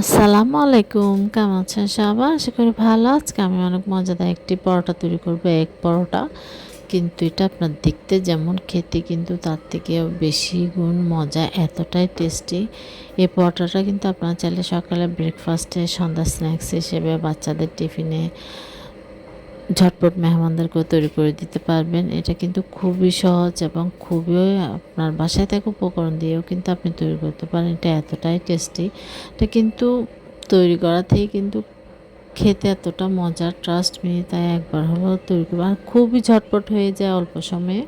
আসসালামু আলাইকুম কেমন আছেন সবাই? আশা করি ভালো আজকে আমি অনেক মজাদার একটি পরোটা তৈরি করব, এক পরোটা। কিন্তু এটা আপনার দেখতে যেমন খেতে, কিন্তু তার থেকে বেশি গুণ মজা, এতটাই টেস্টি এই পরোটাটা কিন্তু আপনার চাইলে সকালে ব্রেকফাস্টে সন্ধ্যা স্ন্যাক্স হিসেবে বাচ্চাদের টিফিনে ঝটপট মেহমানদেরকেও তৈরি করে দিতে পারবেন। এটা কিন্তু খুবই সহজ এবং খুবই আপনার বাসায় থেকে উপকরণ দিয়েও কিন্তু আপনি তৈরি করতে পারেন। এটা এতটাই টেস্টি। এটা কিন্তু তৈরি করা থেকে কিন্তু খেতে এতটা মজার ট্রাস্ট মি তাই একবার হলো তৈরি করব আর খুবই ঝটপট হয়ে যায় অল্প সময়ে।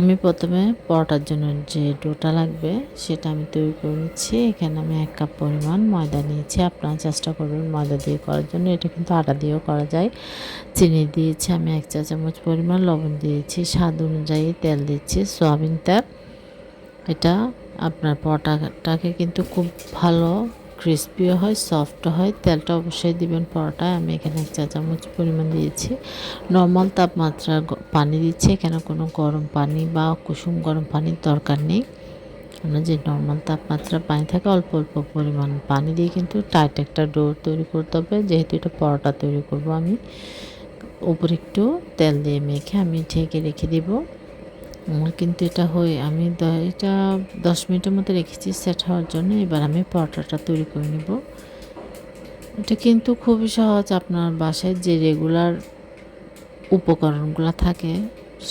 আমি প্রথমে পরোটার জন্য যে ডোটা লাগবে, সেটা আমি তৈরি করে নিচ্ছি। এখানে আমি এক কাপ পরিমাণ ময়দা নিয়েছি। আপনারা চেষ্টা করবেন ময়দা দিয়ে করার জন্য। এটা কিন্তু আটা দিয়েও করা যায়। চিনি দিয়েছি আমি এক চা চামচ পরিমাণ। লবণ দিয়েছি। স্বাদ অনুযায়ী তেল দিচ্ছি। সয়াবিন তেল। এটা আপনার পরোটাটাকে কিন্তু খুব ভালো ক্রিস্পিও হয় সফট হয়, তেলটা অবশ্যই দিবেন পরোটায় আমি এখানে এক চা চামচ পরিমাণ দিয়েছি। নর্মাল তাপমাত্রা পানি দিচ্ছি, এখানে কোনো গরম পানি বা কুসুম গরম পানির দরকার নেই। আমরা যে নর্মাল তাপমাত্রা পানি থাকে, অল্প অল্প পরিমাণ পানি দিয়ে কিন্তু টাইট একটা ডো তৈরি করতে হবে। যেহেতু এটা পরোটা তৈরি করব আমি, উপরে একটু তেল দিয়ে মেখে আমি ঢেকে রেখে দেবো। কিন্তু এটা হয়ে আমি এটা দশ মিনিটের মতো রেখেছি সেট হওয়ার জন্য। এবার আমি পরোটাটা তৈরি করে নেব। এটা কিন্তু খুবই সহজ। আপনার বাসায় যে রেগুলার উপকরণগুলো থাকে,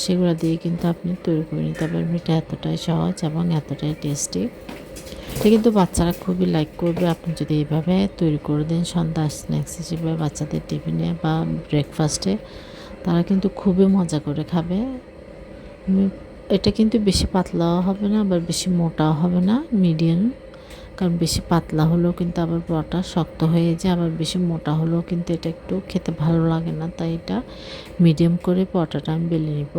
সেগুলো দিয়ে কিন্তু আপনি তৈরি করে নিতে পারবেন। এটা এতটাই সহজ এবং এতটাই টেস্টি এটা কিন্তু বাচ্চারা খুবই লাইক করবে। আপনি যদি এইভাবে তৈরি করে দেন সন্ধ্যা স্ন্যাক্স হিসেবে বাচ্চাদের টিফিনে বা ব্রেকফাস্টে তারা কিন্তু খুবই মজা করে খাবে। এটা কিন্তু বেশি পাতলাও হবে না, আবার বেশি মোটাও হবে না মিডিয়াম কারণ বেশি পাতলা হলেও কিন্তু আবার পরোটা শক্ত হয়ে যায়, আবার বেশি মোটা হলেও কিন্তু এটা একটু খেতে ভালো লাগে না, তাই এটা মিডিয়াম করে পরোটাটা আমি বেলে নিব।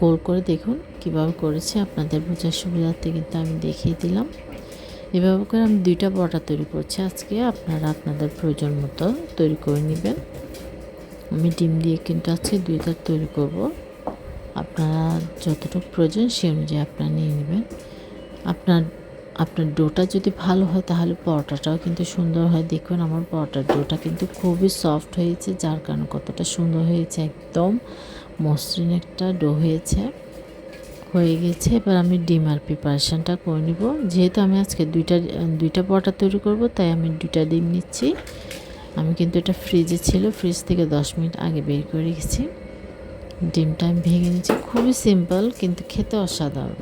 গোল করে দেখুন কীভাবে করেছে, আপনাদের বোঝার সুবিধার্থে কিন্তু আমি দেখিয়ে দিলাম। এভাবে করে আমি দুইটা পরোটা তৈরি করছি, আজকে আপনারা আপনাদের প্রয়োজন মতো তৈরি করে নেবেন। আমি ডিম দিয়ে কিন্তু আজকে দুইটা তৈরি করব। আপনারা যতটুকু প্রয়োজন সে অনুযায়ী আপনারা নিয়ে নেবেন। আপনার আপনার ডোটা যদি ভালো হয় তাহলে পরোটাটাও কিন্তু সুন্দর হয়। দেখুন আমার পরোটার ডোটা কিন্তু খুবই সফট হয়েছে, যার কারণে কতটা সুন্দর হয়েছে। একদম মসৃণ একটা ডো হয়েছে, হয়ে গেছে। এবার আমি ডিমার প্রিপারেশানটা করে নিব। যেহেতু আমি আজকে দুইটা দুইটা পরোটা তৈরি করব, তাই আমি দুইটা ডিম নিচ্ছি। আমি কিন্তু এটা ফ্রিজে ছিল ফ্রিজ থেকে দশ মিনিট আগে বের করে রেখেছি। ডিমটা আমি ভেঙে নিচ্ছি খুবই সিম্পল কিন্তু খেতে অসাধারণ।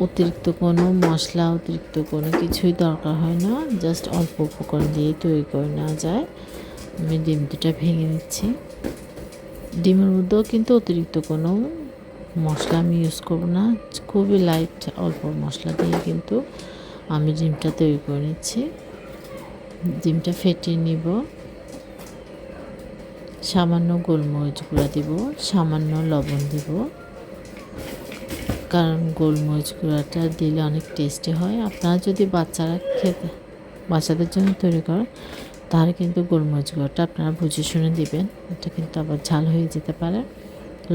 অতিরিক্ত কোনো মশলা, অতিরিক্ত কোনো কিছুই দরকার হয় না। জাস্ট অল্প উপকরণ দিয়েই তৈরি করে নেওয়া যায়। আমি ডিম দুটা ভেঙে নিচ্ছি। ডিমের মধ্যেও কিন্তু অতিরিক্ত কোনো মশলা আমি ইউজ করব না। খুবই লাইট অল্প মশলা দিয়ে কিন্তু আমি ডিমটা তৈরি করে নিচ্ছি। ডিমটা ফেটিয়ে নিব। সামান্য গোলমরিচ গুঁড়া দিব, সামান্য লবণ দিব। কারণ গোলমরিচ গুঁড়াটা দিলে অনেক টেস্টি হয়। আপনারা যদি বাচ্চারা খেতে, বাচ্চাদের জন্য তৈরি করেন, তাহলে কিন্তু গোলমরিচ গুঁড়াটা আপনারা বুঝে শুনে দিবেন। এটা কিন্তু আবার ঝাল হয়ে যেতে পারে।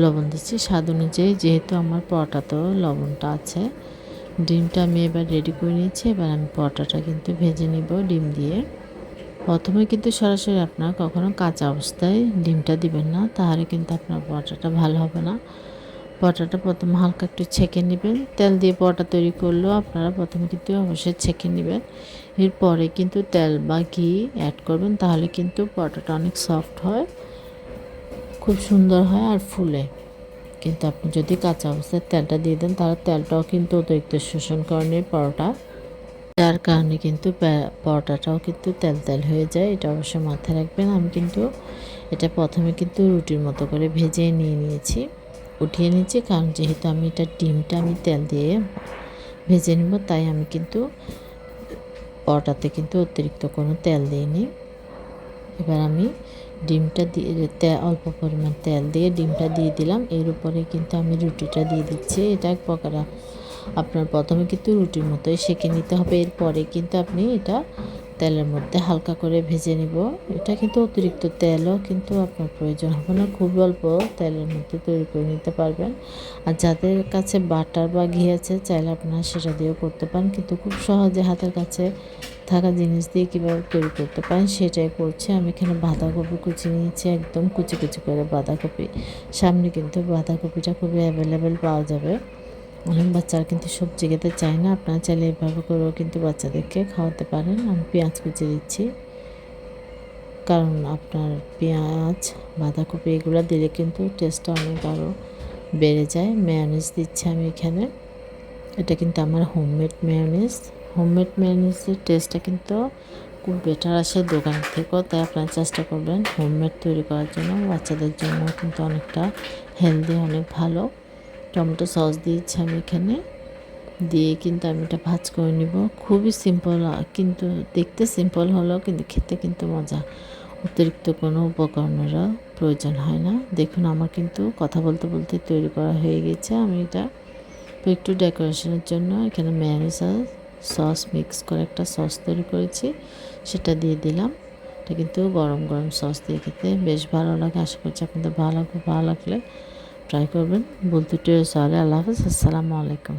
লবণ দিচ্ছি। স্বাদ অনুযায়ী যেহেতু আমার পরোটাতেও লবণটা আছে, ডিমটা আমি এবার রেডি করে নিয়েছি। এবার আমি পরোটাটা কিন্তু ভেজে নিব ডিম দিয়ে। প্রথমে কিন্তু সরাসরি আপনার কখনো কাঁচা অবস্থায় ডিমটা দিবেন না, তাহলে কিন্তু আপনার পরোটাটা ভালো হবে না। পরোটাটা প্রথমে হালকা একটু ছেঁকে নেবেন। তেল দিয়ে পরোটা তৈরি করলেও আপনারা প্রথমে কিন্তু অবশ্যই ছেঁকে নেবেন। এরপরে কিন্তু তেল বা ঘি অ্যাড করবেন, তাহলে কিন্তু পরোটাটা অনেক সফট হয়, খুব সুন্দর হয় আর ফুলে। কিন্তু আপনি যদি কাঁচা অবস্থায় তেলটা দিয়ে দেন, তাহলে তেলটাও কিন্তু অতিরিক্ত শোষণ করে পরোটা। যার কারণে কিন্তু পরোটাটাও কিন্তু তেল তেল হয়ে যায়, এটা অবশ্যই মাথায় রাখবেন। আমি কিন্তু এটা প্রথমে কিন্তু রুটির মতো করে ভেজে নিয়ে নিয়েছি, উঠিয়ে নিয়েছি, কারণ যেহেতু আমি এটা ডিমটা আমি তেল দিয়ে ভেজে নেব, তাই আমি কিন্তু পরোটাতে কিন্তু অতিরিক্ত কোনো তেল দিইনি। এবার আমি ডিমটা দিয়ে অল্প পরিমাণ তেল দিয়ে ডিমটা দিয়ে দিলাম। এর উপরে কিন্তু আমি রুটিটা দিয়ে দিচ্ছি। এটা এক প্রকার আপনার প্রথমে কিন্তু রুটির মতোই সেঁকে নিতে হবে, এরপরে কিন্তু আপনি এটা তেলের মধ্যে হালকা করে ভেজে নিব। এটা কিন্তু অতিরিক্ত তেলও কিন্তু আপনার প্রয়োজন হবে না খুব অল্প তেলের মধ্যে তৈরি করে নিতে পারবেন। আর যাদের কাছে বাটার বা ঘি আছে, চাইলে আপনারা সেটা দিয়েও করতে পারেন, কিন্তু খুব সহজে হাতের কাছে থাকা জিনিস দিয়ে কীভাবে তৈরি করতে পারেন সেটাই করছি। আমি এখানে বাঁধাকপি কুচি নিয়েছি, একদম কুচি কুচি করে বাঁধাকপি। সামনে কিন্তু বাঁধাকপিটা খুবই অ্যাভেলেবেল পাওয়া যাবে। অনেক বাচ্চারা কিন্তু সবজি খেতে চায় না। আপনারা চাইলে এভাবে করেও কিন্তু বাচ্চাদেরকে খাওয়াতে পারেন। আমি পেঁয়াজ কুচি দিচ্ছি। কারণ আপনার পেঁয়াজ, বাঁধাকপি এগুলো দিলে কিন্তু টেস্টটা অনেক আরও বেড়ে যায়। মেয়নিজ দিচ্ছি আমি এখানে। এটা কিন্তু আমার হোমমেড মেয়নিজ হোমমেড মেয়নিজের টেস্টটা কিন্তু খুব বেটার আসে দোকান থেকেও। তাই আপনারা চেষ্টা করবেন হোমমেড তৈরি করার জন্য। বাচ্চাদের জন্য কিন্তু অনেকটা হেলদি অনেক ভালো। টমেটো সস দিয়েছি আমি এখানে। দিয়ে কিন্তু আমি এটা ভাজ করে নিব। খুবই সিম্পল কিন্তু দেখতে সিম্পল হলেও কিন্তু খেতে কিন্তু মজা। অতিরিক্ত কোনো উপকরণেরও প্রয়োজন হয় না। দেখুন আমার কিন্তু কথা বলতে বলতে তৈরি করা হয়ে গেছে। আমি এটা একটু ডেকোরেশনের জন্য এখানে ম্যানেজা সস মিক্স করে একটা সস তৈরি করেছি। সেটা দিয়ে দিলাম। এটা কিন্তু গরম গরম সস দিয়ে খেতে বেশ ভালো লাগে। আশা করছি আপনাদের ভালো লাগবে, ভালো লাগলে ট্রাই করবেন। বলতে টের সালে আল্লাহ হাফিজ আসসালামু আলাইকুম।